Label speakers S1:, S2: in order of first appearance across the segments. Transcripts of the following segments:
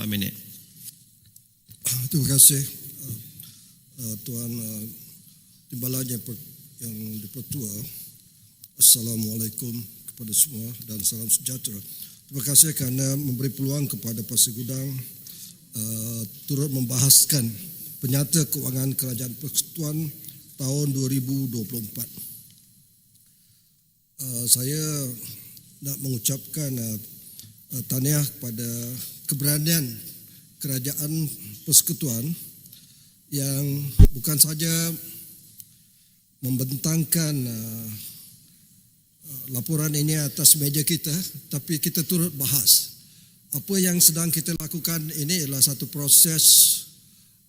S1: 8 minit.
S2: Terima kasih uh, uh, Tuan Timbalan yang, per, yang dipertua. Assalamualaikum kepada semua dan salam sejahtera. Terima kasih kerana memberi peluang kepada Pasir Gudang uh, turut membahaskan penyata keuangan Kerajaan Persekutuan tahun 2024. Uh, saya nak mengucapkan uh, uh, tahniah kepada keberanian Kerajaan Persekutuan yang bukan saja membentangkan uh, laporan ini atas meja kita tapi kita turut bahas apa yang sedang kita lakukan ini adalah satu proses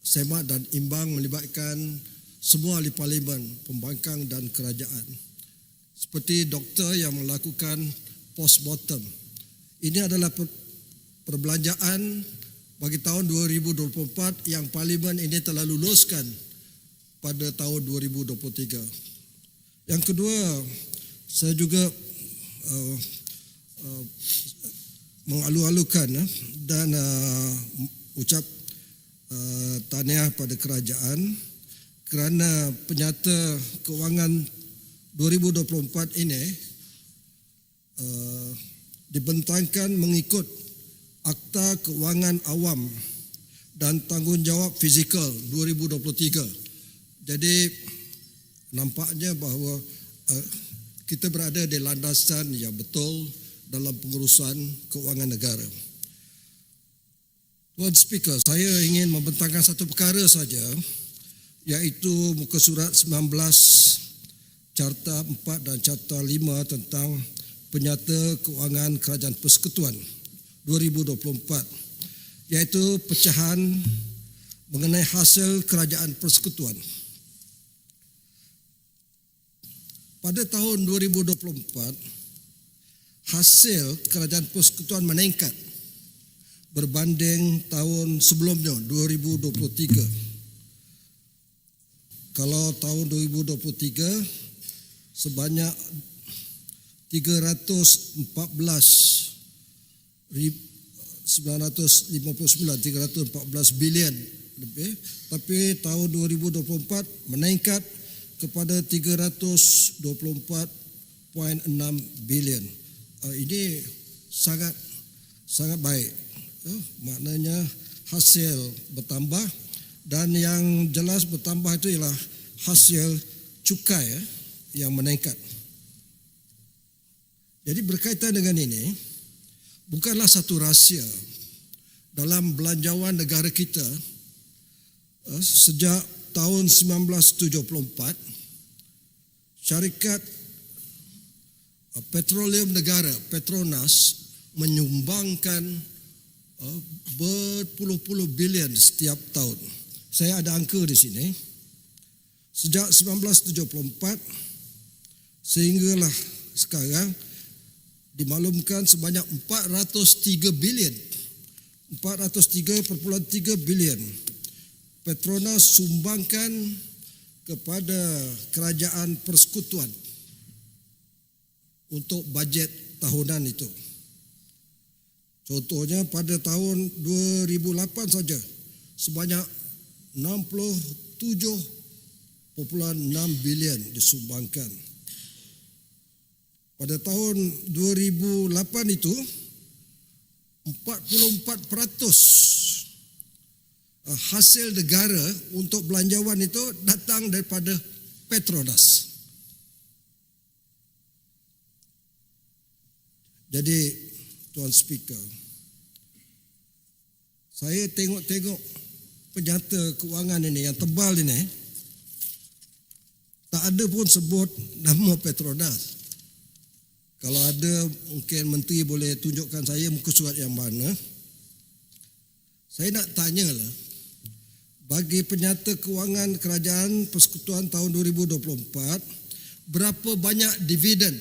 S2: semak dan imbang melibatkan semua ahli parlimen, pembangkang dan kerajaan. Seperti doktor yang melakukan post-mortem. Ini adalah perbelanjaan bagi tahun 2024 yang parlimen ini telah luluskan pada tahun 2023. Yang kedua, saya juga uh, uh, mengalu-alukan uh, dan uh, ucap uh, tahniah pada kerajaan kerana penyata keuangan 2024 ini uh, dibentangkan mengikut Akta Keuangan Awam dan Tanggungjawab Fizikal 2023 jadi nampaknya bahawa uh, kita berada di landasan yang betul dalam pengurusan keuangan negara. Tuan Speaker, saya ingin membentangkan satu perkara saja iaitu muka surat 19 carta 4 dan carta 5 tentang penyata keuangan kerajaan persekutuan 2024 iaitu pecahan mengenai hasil kerajaan persekutuan. pada tahun 2024 hasil kerajaan persekutuan meningkat berbanding tahun sebelumnya 2023 kalau tahun 2023 sebanyak 314 959 314 bilion lebih tapi tahun 2024 meningkat kepada 324.6 bilion. Uh, ini sangat sangat baik. Uh, maknanya hasil bertambah dan yang jelas bertambah itu ialah hasil cukai uh, yang meningkat. Jadi berkaitan dengan ini bukanlah satu rahsia dalam belanjawan negara kita uh, sejak tahun 1974 syarikat uh, petroleum negara Petronas menyumbangkan uh, berpuluh-puluh bilion setiap tahun. Saya ada angka di sini. Sejak 1974 sehinggalah sekarang dimaklumkan sebanyak 403 bilion 403.3 bilion Petronas sumbangkan kepada kerajaan persekutuan untuk bajet tahunan itu. Contohnya pada tahun 2008 saja sebanyak 67.6 bilion disumbangkan. Pada tahun 2008 itu 44% Uh, hasil negara untuk belanjawan itu datang daripada Petronas. Jadi Tuan Speaker, saya tengok-tengok penyata keuangan ini yang tebal ini, tak ada pun sebut nama Petronas. Kalau ada mungkin menteri boleh tunjukkan saya muka surat yang mana. Saya nak tanya lah, bagi penyata keuangan kerajaan persekutuan tahun 2024 berapa banyak dividen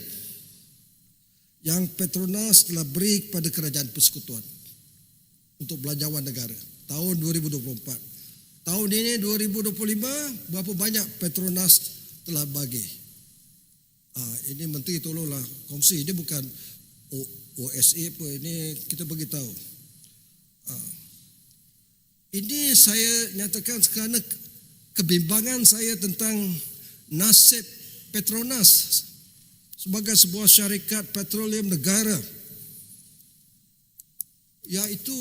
S2: yang Petronas telah beri kepada kerajaan persekutuan untuk belanjawan negara tahun 2024 tahun ini 2025 berapa banyak Petronas telah bagi ah, ini menteri tolonglah. Kongsi ini bukan OSA apa ini kita bagi tahu. Ah, Ini saya nyatakan kerana kebimbangan saya tentang nasib Petronas sebagai sebuah syarikat petroleum negara iaitu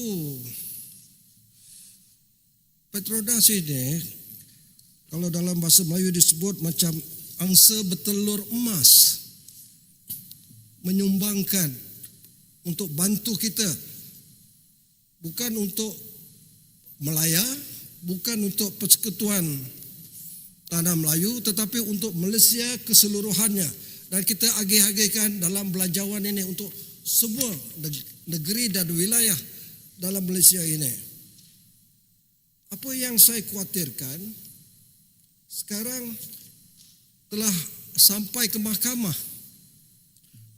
S2: Petronas ini kalau dalam bahasa Melayu disebut macam angsa bertelur emas menyumbangkan untuk bantu kita bukan untuk Melaya bukan untuk persekutuan tanah Melayu tetapi untuk Malaysia keseluruhannya dan kita agih-agihkan dalam belanjawan ini untuk semua negeri dan wilayah dalam Malaysia ini. Apa yang saya khawatirkan sekarang telah sampai ke mahkamah.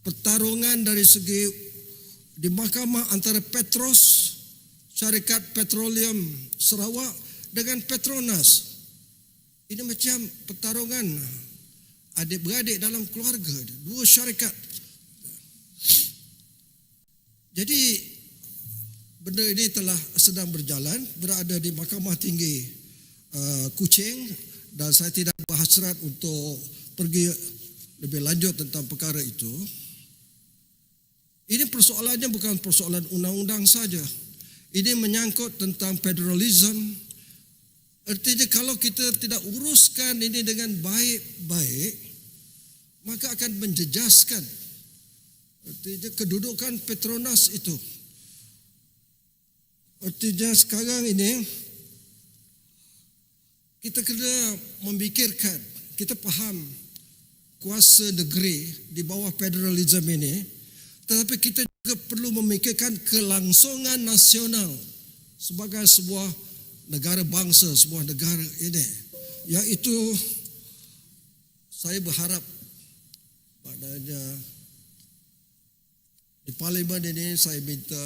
S2: Pertarungan dari segi di mahkamah antara Petros syarikat petroleum Sarawak dengan Petronas. Ini macam pertarungan adik-beradik dalam keluarga dua syarikat. Jadi benda ini telah sedang berjalan berada di mahkamah tinggi uh, Kuching dan saya tidak berhasrat untuk pergi lebih lanjut tentang perkara itu ini persoalannya bukan persoalan undang-undang saja. Ini menyangkut tentang federalism. Artinya kalau kita tidak uruskan ini dengan baik-baik, maka akan menjejaskan artinya kedudukan Petronas itu. Artinya sekarang ini kita kena memikirkan, kita faham kuasa negeri di bawah federalism ini tetapi kita juga perlu memikirkan kelangsungan nasional sebagai sebuah negara bangsa, sebuah negara ini. Iaitu saya berharap padanya di parlimen ini saya minta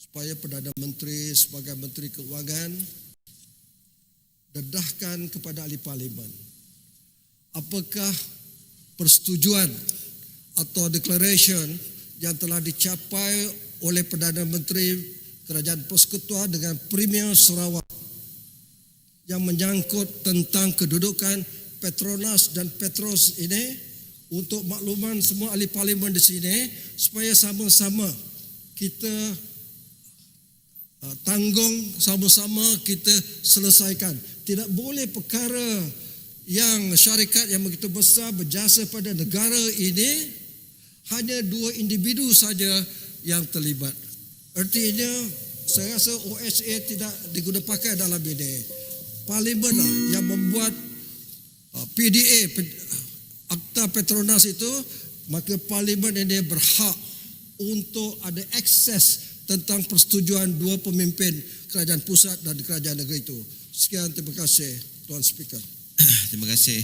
S2: supaya Perdana Menteri sebagai Menteri Keuangan dedahkan kepada ahli parlimen apakah persetujuan atau declaration yang telah dicapai oleh Perdana Menteri Kerajaan Persekutuan dengan Premier Sarawak yang menyangkut tentang kedudukan Petronas dan Petros ini untuk makluman semua ahli parlimen di sini supaya sama-sama kita uh, tanggung sama-sama kita selesaikan. Tidak boleh perkara yang syarikat yang begitu besar berjasa pada negara ini hanya dua individu saja yang terlibat. Artinya saya rasa OSA tidak digunakan dalam ini. Parlimen lah yang membuat uh, PDA Akta Petronas itu maka parlimen ini berhak untuk ada akses tentang persetujuan dua pemimpin kerajaan pusat dan kerajaan negeri itu. Sekian terima kasih Tuan Speaker.
S1: Terima kasih